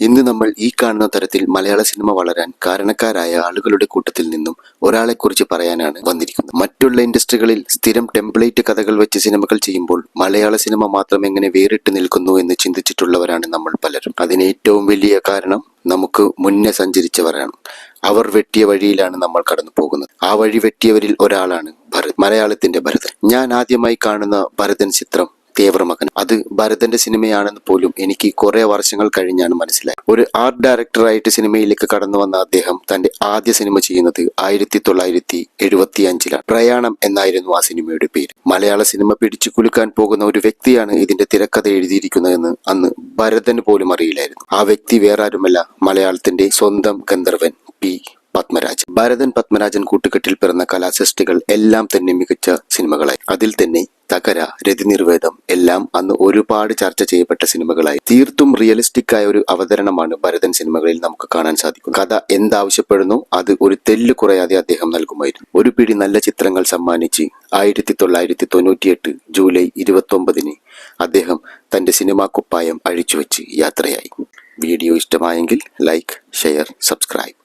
ഇന്ന് നമ്മൾ ഈ കാണുന്ന തരത്തിൽ മലയാള സിനിമ വളരാൻ കാരണക്കാരായ ആളുകളുടെ കൂട്ടത്തിൽ നിന്നും ഒരാളെ കുറിച്ച് പറയാനാണ് വന്നിരിക്കുന്നത്. മറ്റുള്ള ഇൻഡസ്ട്രികളിൽ സ്ഥിരം ടെംപ്ലേറ്റ് കഥകൾ വെച്ച് സിനിമകൾ ചെയ്യുമ്പോൾ മലയാള സിനിമ മാത്രം എങ്ങനെ വേറിട്ട് നിൽക്കുന്നു എന്ന് ചിന്തിച്ചിട്ടുള്ളവരാണ് നമ്മൾ പലരും. അതിന് ഏറ്റവും വലിയ കാരണം നമുക്ക് മുന്നേ സഞ്ചരിച്ചവരാണ്. അവർ വെട്ടിയ വഴിയിലാണ് നമ്മൾ കടന്നു പോകുന്നത്. ആ വഴി വെട്ടിയവരിൽ ഒരാളാണ് ഭരത്. മലയാളത്തിന്റെ ഭരതൻ. ഞാൻ ആദ്യമായി കാണുന്ന ഭരതൻ ചിത്രം തേവറമകൻ അത് ഭരതന്റെ സിനിമയാണെന്ന് പോലും എനിക്ക് കുറെ വർഷങ്ങൾ കഴിഞ്ഞാണ് മനസ്സിലായത്. ഒരു ആർട്ട് ഡയറക്ടറായിട്ട് സിനിമയിലേക്ക് കടന്നു വന്ന അദ്ദേഹം തന്റെ ആദ്യ സിനിമ ചെയ്യുന്നത് ആയിരത്തി തൊള്ളായിരത്തി എഴുപത്തി അഞ്ചിലാണ് പ്രയാണം എന്നായിരുന്നു ആ സിനിമയുടെ പേര്. മലയാള സിനിമ പിടിച്ചു കുലുക്കാൻ പോകുന്ന ഒരു വ്യക്തിയാണ് ഇതിന്റെ തിരക്കഥ എഴുതിയിരിക്കുന്നതെന്ന് അന്ന് ഭരതന് പോലും അറിയില്ലായിരുന്നു. ആ വ്യക്തി വേറെ ആരുമല്ല മലയാളത്തിന്റെ സ്വന്തം ഗന്ധർവൻ പി. പത്മരാജൻ. ഭരതൻ പത്മരാജൻ കൂട്ടുകെട്ടിൽ പിറന്ന കലാസൃഷ്ടികൾ എല്ലാം തന്നെ മികച്ച സിനിമകളായി. അതിൽ തന്നെ തകര രതിനിർവേദം എല്ലാം അന്ന് ഒരുപാട് ചർച്ച ചെയ്യപ്പെട്ട സിനിമകളായി. തീർത്തും റിയലിസ്റ്റിക് ആയ ഒരു അവതരണമാണ് ഭരതൻ സിനിമകളിൽ നമുക്ക് കാണാൻ സാധിക്കും കഥ എന്താവശ്യപ്പെടുന്നു അത് ഒരു തെല്ല് കുറയാതെ അദ്ദേഹം നൽകുമായിരുന്നു. ഒരു പിടി നല്ല ചിത്രങ്ങൾ സമ്മാനിച്ച് ആയിരത്തി തൊള്ളായിരത്തി തൊണ്ണൂറ്റിയെട്ട് ജൂലൈ ഇരുപത്തി ഒമ്പതിന് അദ്ദേഹം തന്റെ സിനിമാ കുപ്പായം അഴിച്ചുവെച്ച് യാത്രയായി. വീഡിയോ ഇഷ്ടമായെങ്കിൽ ലൈക്ക് ഷെയർ സബ്സ്ക്രൈബ്.